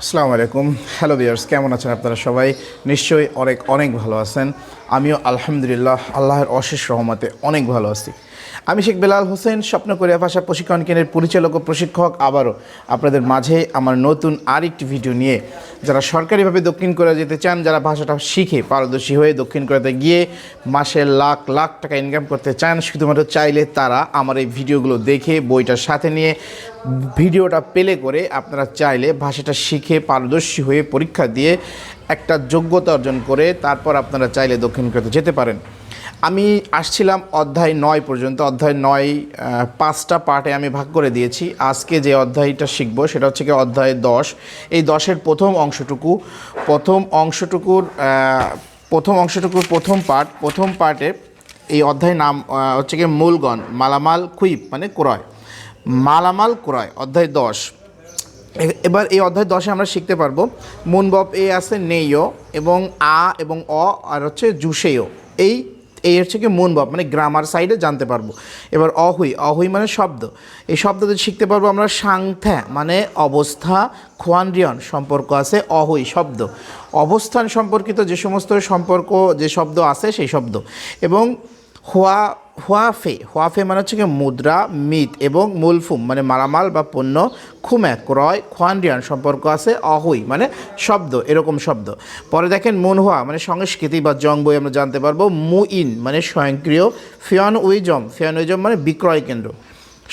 আসসালামু আলাইকুম। হ্যালো বিয়ার্স কেমন আছেন আপনারা সবাই? নিশ্চয়ই অনেক অনেক ভালো আছেন। আমিও আলহামদুলিল্লাহ আল্লাহর অশেষ রহমতে অনেক ভালো আছি। আমি শেখ বেলাল হোসেন, স্বপ্ন কোরিয়া ভাষা প্রশিক্ষণ কেন্দ্রের পরিচালক ও প্রশিক্ষক। আবারও আপনাদের মাঝে আমার নতুন আরেকটি ভিডিও নিয়ে যারা সরকারিভাবে দক্ষিণ কোরিয়া যেতে চান, যারা ভাষাটা শিখে পারদর্শী হয়ে দক্ষিণ কোরিয়াতে গিয়ে মাসে লাখ লাখ টাকা ইনকাম করতে চান, শুধুমাত্র চাইলে তারা আমার এই ভিডিওগুলো দেখে, বইটার সাথে নিয়ে ভিডিওটা পেলে করে আপনারা চাইলে ভাষাটা শিখে পারদর্শী হয়ে পরীক্ষা দিয়ে একটা যোগ্যতা অর্জন করে তারপর আপনারা চাইলে দক্ষিণ কোরিয়াতে যেতে পারেন। আমি আসছিলাম অধ্যায় নয় পর্যন্ত। অধ্যায় নয় পাঁচটা পার্টে আমি ভাগ করে দিয়েছি। আজকে যে অধ্যায়টা শিখব সেটা হচ্ছে কি অধ্যায় দশ। এই দশের প্রথম অংশটুকু, প্রথম অংশটুকুর প্রথম অংশটুকুর প্রথম পার্ট, প্রথম পার্টে এই অধ্যায় নাম হচ্ছে কি মূলগণ, মালামাল কুইপ মানে ক্রয়। মালামাল ক্রয়, অধ্যায় দশ। এবার এই অধ্যায় দশে আমরা শিখতে পারব। মুনবব এ আছে নেইও এবং আ এবং অ আর হচ্ছে জুসেও এই এই হচ্ছে কি মুনবব মানে গ্রামার সাইডে জানতে পারব। এবার অহুই অহুই মানে শব্দ। এই শব্দতে শিখতে পারব আমরা সাংথ্যা মানে অবস্থা, খোয়ানরিয়ন সম্পর্ক আছে, অহুই শব্দ। অবস্থান সম্পর্কিত যে সমস্ত সম্পর্ক, যে শব্দ আছে সেই শব্দ। এবং হোয়া, হোয়াফে হোয়াফে মানে হচ্ছে কি মুদ্রা, মিত এবং মুলফুম মানে মালামাল বা পণ্য খুমে ক্রয় খোয়ানরিয়ান সম্পর্ক আছে, অহুই মানে শব্দ, এরকম শব্দ। পরে দেখেন মুনহুয়া মানে সংস্কৃতি বা জং বই আমরা জানতে পারব। মুইন মানে স্বয়ংক্রিয়, ফিয়ন উইজম ফিয়ন উইজম মানে বিক্রয় কেন্দ্র।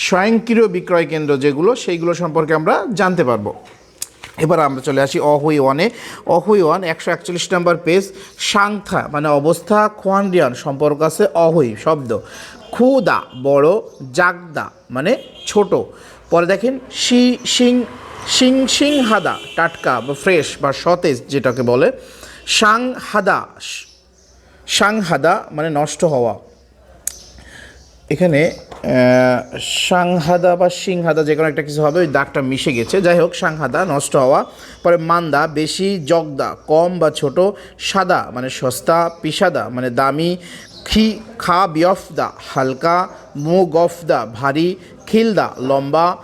স্বয়ংক্রিয় বিক্রয় কেন্দ্র যেগুলো, সেইগুলো সম্পর্কে আমরা জানতে পারব। এবার আমরা চলে আসি অহুই ওয়ানে। অহুই ওয়ান একশো একচল্লিশ নম্বর পেজ সাংথা মানে অবস্থা, খোয়ানরিয়ান সম্পর্ক আছে অহুই শব্দ। খুদা বড়, জাগদা মানে ছোট। পরে দেখেন, শি সিং সিং সিং হাদা টাটকা বা ফ্রেশ বা সতেজ যেটাকে বলে। সাং হাদা সাং হাদা মানে নষ্ট হওয়া। এখানে সাংহাদা বা সিংহাদা যে কোনো একটা কিছু হবে, ওই দাগটা মিশে গেছে। যাই হোক, সাংহাদা নষ্ট হওয়া। পরে মান্দা, বেশি জগদা, কম বা ছোট, সাদা মানে সস্তা, পিসাদা মানে দামি, খি, খা, বিয়ফদা, হালকা, মু, গফদা, ভারী, খিলদা, লম্বা,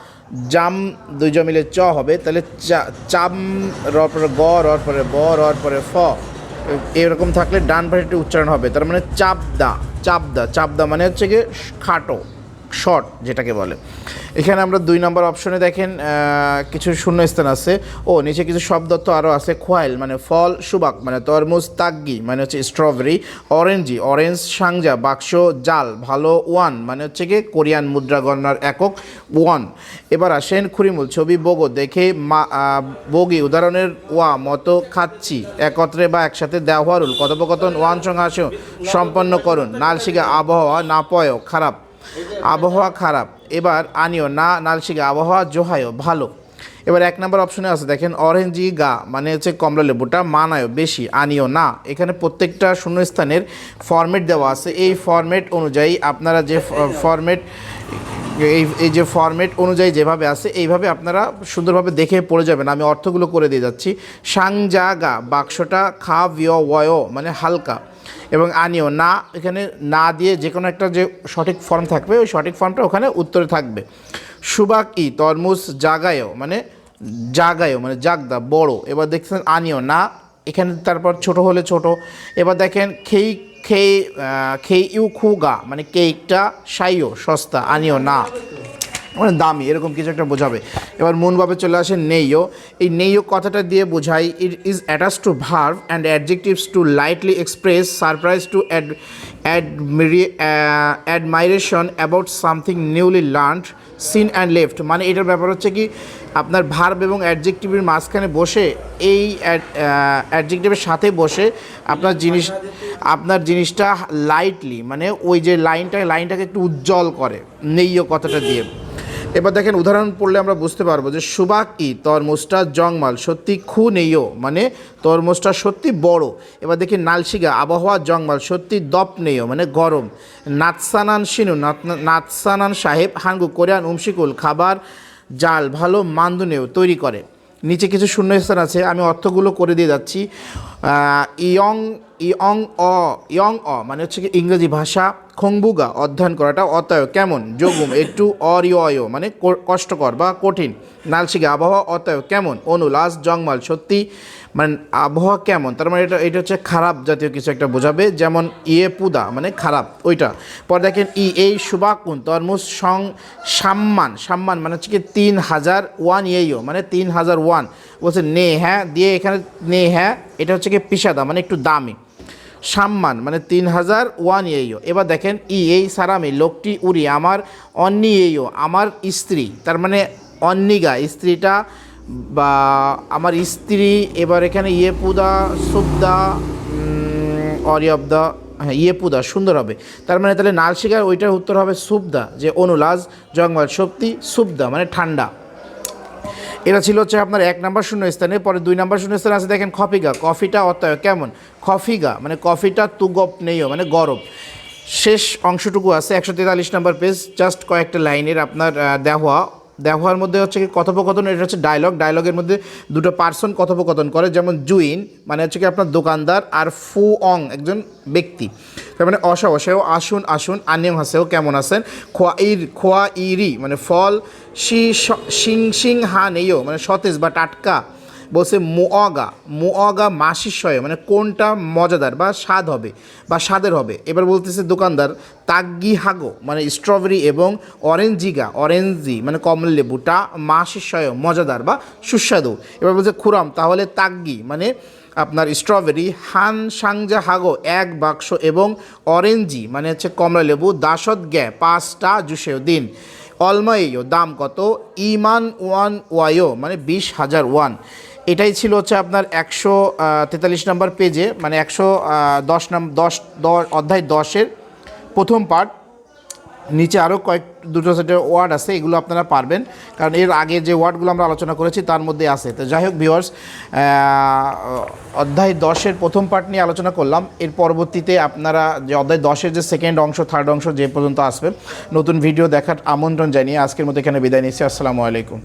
জাম, দুইজন মিলে চ হবে। তাহলে চা- চাম পরে গ, রর পরে ব, রর পরে ফ। এরকম থাকলে ডান পাশেটি উচ্চারণ হবে। তার মানে চাপদা চাপদা চাপদা মানে হচ্ছে গিয়ে খাটো। শর্ট, যেটাকে বলে। এখানে আমরা দুই নম্বর অপশনে দেখেন কিছু শূন্যস্থান আছে। ও, নিচে কিছু শব্দত্ব আরও আছে, খোয়াইল মানে ফল, সুবাক মানে তরমুজ, তাগ্গি মানে হচ্ছে স্ট্রবেরি অরেঞ্জি অরেঞ্জ সাংজা, বাক্স, জাল, ভালো, ওয়ান মানে হচ্ছে গিয়ে কোরিয়ান মুদ্রা গণনার একক, ওয়ান। এবার আসেন খুরিমুল, ছবি, বগো, দেখে মা বগি, উদাহরণের ওয়া, মতো খাচ্ছি, একত্রে বা একসাথে দেওয়ারুল কথোপকথন, ওয়ান সঙ্গে আসো সম্পন্ন করুন নালশিগা আবহাওয়া না পয় খারাপ। আবহাওয়া খারাপ। এবার আনিও, না নালশিগা আবহাওয়া জোহায়ও, ভালো। এবার এক নম্বর অপশনে আছে, দেখেন, অরেঞ্জি গা মানে হচ্ছে কমলা লেবুটা, মানায়ও বেশি, আনিও না। এখানে প্রত্যেকটা শূন্যস্থানের ফরম্যাট দেওয়া আছে। এই ফরম্যাট অনুযায়ী আপনারা যে ফরম্যাট এই এই যে ফরম্যাট অনুযায়ী যেভাবে আছে, এইভাবে আপনারা সুন্দরভাবে দেখে পড়ে যাবেন। আমি অর্থগুলো করে দিয়ে যাচ্ছি। সাংজাগা বাক্সটা খা, ভিয়, ওয় মানে হালকা। এবং আনিও। না, এখানে না দিয়ে যে কোনো একটা যে সঠিক ফর্ম থাকবে, ওই সঠিক ফর্মটা ওখানে উত্তরে থাকবে। সুবাক ই তরমুজ, জাগায়ও মানে জাগায়ও মানে জাগদা, বড়। এবার দেখছেন আনিও, না, এখানে তারপর ছোট হলে ছোট। এবার দেখেন খেই খেই খেই ইউ খুগা মানে কেকটা সাইও, সস্তা, আনিও, না। মানে দামি, এরকম কিছু একটা বোঝাবে। এবার মনভাবে চলে আসে নেইও। এই নেইও কথাটা দিয়ে বোঝাই it is attach to verb and adjectives to lightly express surprise to admiration about something newly learned seen and left মানে এটার ব্যাপার হচ্ছে কি, আপনার ভার্ব এবং অ্যাডজেক্টিভের মাঝখানে বসে, এই অ্যাডজেক্টিভের সাথে বসে আপনার জিনিস, আপনার জিনিসটা লাইটলি মানে ওই যে লাইনটা লাইনটাকে একটু উজ্জ্বল করে, নেইও কথাটা দিয়ে। এবার দেখেন উদাহরণ পড়লে আমরা বুঝতে পারব যে সুবাক, তরমুজটা জংমাল, সত্যি খু নেইও মানে তরমুজটা সত্যি বড়। এবার দেখি নালশিগা, আবহাওয়া জংমাল, সত্যি দপ নেইও মানে গরম। নাৎসানান শিনু নাত- নাৎসানান সাহেব, হাঙ্গু, কোরিয়ান, উমশিকুল, খাবার, জাল, ভালো মান্দুনেও তৈরি করে। নিচে কিছু শূন্যস্থান আছে, আমি অর্থগুলো করে দিয়ে যাচ্ছি। Young young uh young uh মানে হচ্ছে কি ইংরেজি ভাষা। খংবুগা অধ্যয়ন করাটা অতয় কেমন? যোগুম, একটু অরিয় মানে কষ্টকর বা কঠিন। নালসিগা, আবহাওয়া অতয় কেমন? অনুলাস, জংমাল, সত্যি মানে আবহাওয়া কেমন? তার মানে এটা এটা হচ্ছে খারাপ জাতীয় কিছু একটা বোঝাবে, যেমন ইয়ে পুদা মানে খারাপ, ওইটা। পরে দেখেন, ই, এই সুবাকুন তরমুজ সং, সাম্মান সাম্মান মানে হচ্ছে কি তিন হাজার ওয়ান ইয়েও মানে তিন হাজার ওয়ান। বলছে নে হ্যাঁ দিয়ে এখানে নে হ্যাঁ এটা হচ্ছে কি পিসাদা মানে একটু দামি। সাম্মান মানে তিন হাজার ওয়ান ইয়েও এবার দেখেন, ই, এই সারামি, লোকটি উড়ি, আমার অন্নি ইয়েও আমার স্ত্রী, তার মানে অন্নিগা, স্ত্রীটা, বা আমার স্ত্রী, এবার এখানে ইয়ে পুদা সুবদা অরিয়বদা হ্যাঁ ইয়ে পুদা সুন্দর হবে। তার মানে তাহলে নালশিকার ওইটার উত্তর হবে সুবদা, যে অনুলাজ, জঙ্গল শক্তি, সুবদা মানে ঠান্ডা। এটা ছিল হচ্ছে আপনার এক নাম্বার শূন্য স্থানে পরে দুই নাম্বার শূন্য স্থানে আছে দেখেন খফিগা কফিটা অত্যয় কেমন? খফিগা মানে কফিটা তুগপ নেইও মানে গরম। শেষ অংশটুকু আছে, একশো তেতাল্লিশ নাম্বার পেজ জাস্ট কয়েকটা লাইনের আপনার দেওয়া। দেওয়ার মধ্যে হচ্ছে কি কথোপকথন, এটা হচ্ছে ডায়লগ ডায়লগের মধ্যে দুটো পার্সন কথোপকথন করে, যেমন জুইন মানে হচ্ছে কি আপনার দোকানদার, আর ফু অং একজন ব্যক্তি। তার মানে অসহ, সেও আসুন আসুন আনিয়ম হাসেও কেমন আছেন? খোয়া ইর খোয়া ইরি মানে ফল, শি, শিং শিং হা নেইও মানে সতেজ বা টাটকা। বলছে মুঅগা মুঅগা মাসিসয় মানে কোনটা মজাদার বা স্বাদ হবে বা স্বাদের হবে। এবার বলতেছে দোকানদার তাগ্গি হাগো মানে স্ট্রবেরি এবং অরেঞ্জিগা অরেঞ্জি মানে কমলা লেবুটা মাসিসয় মজাদার বা সুস্বাদু। এবার বলছে খুরাম, তাহলে তাগ্গি মানে আপনার স্ট্রবেরি হান সাংজা হাগো এক বাক্স এবং অরেঞ্জি মানে হচ্ছে কমলা লেবু, দাসত গ্যা, পাঁচটা জুসেও দিন। অলমাইও দাম কত? ইমান ওয়ান ওয়াইও মানে বিশ হাজার ওয়ান। এটাই ছিল হচ্ছে আপনার একশো তেতাল্লিশ নম্বর পেজে মানে একশো দশ নাম, দশ দশ, অধ্যায় দশের প্রথম পার্ট নিচে আরও কয়েক, দুটো সেটে ওয়ার্ড আছে, এগুলো আপনারা পারবেন। কারণ এর আগে যে ওয়ার্ডগুলো আমরা আলোচনা করেছি, তার মধ্যে আছে। তো যাই হোক ভিওয়ার্স অধ্যায় দশের প্রথম পার্ট নিয়ে আলোচনা করলাম। এর পরবর্তীতে আপনারা যে অধ্যায় দশের যে সেকেন্ড অংশ থার্ড অংশ যে পর্যন্ত আসবে, নতুন ভিডিও দেখার আমন্ত্রণ জানিয়ে আজকের মতো এখানে বিদায় নিচ্ছি। আসসালামু আলাইকুম।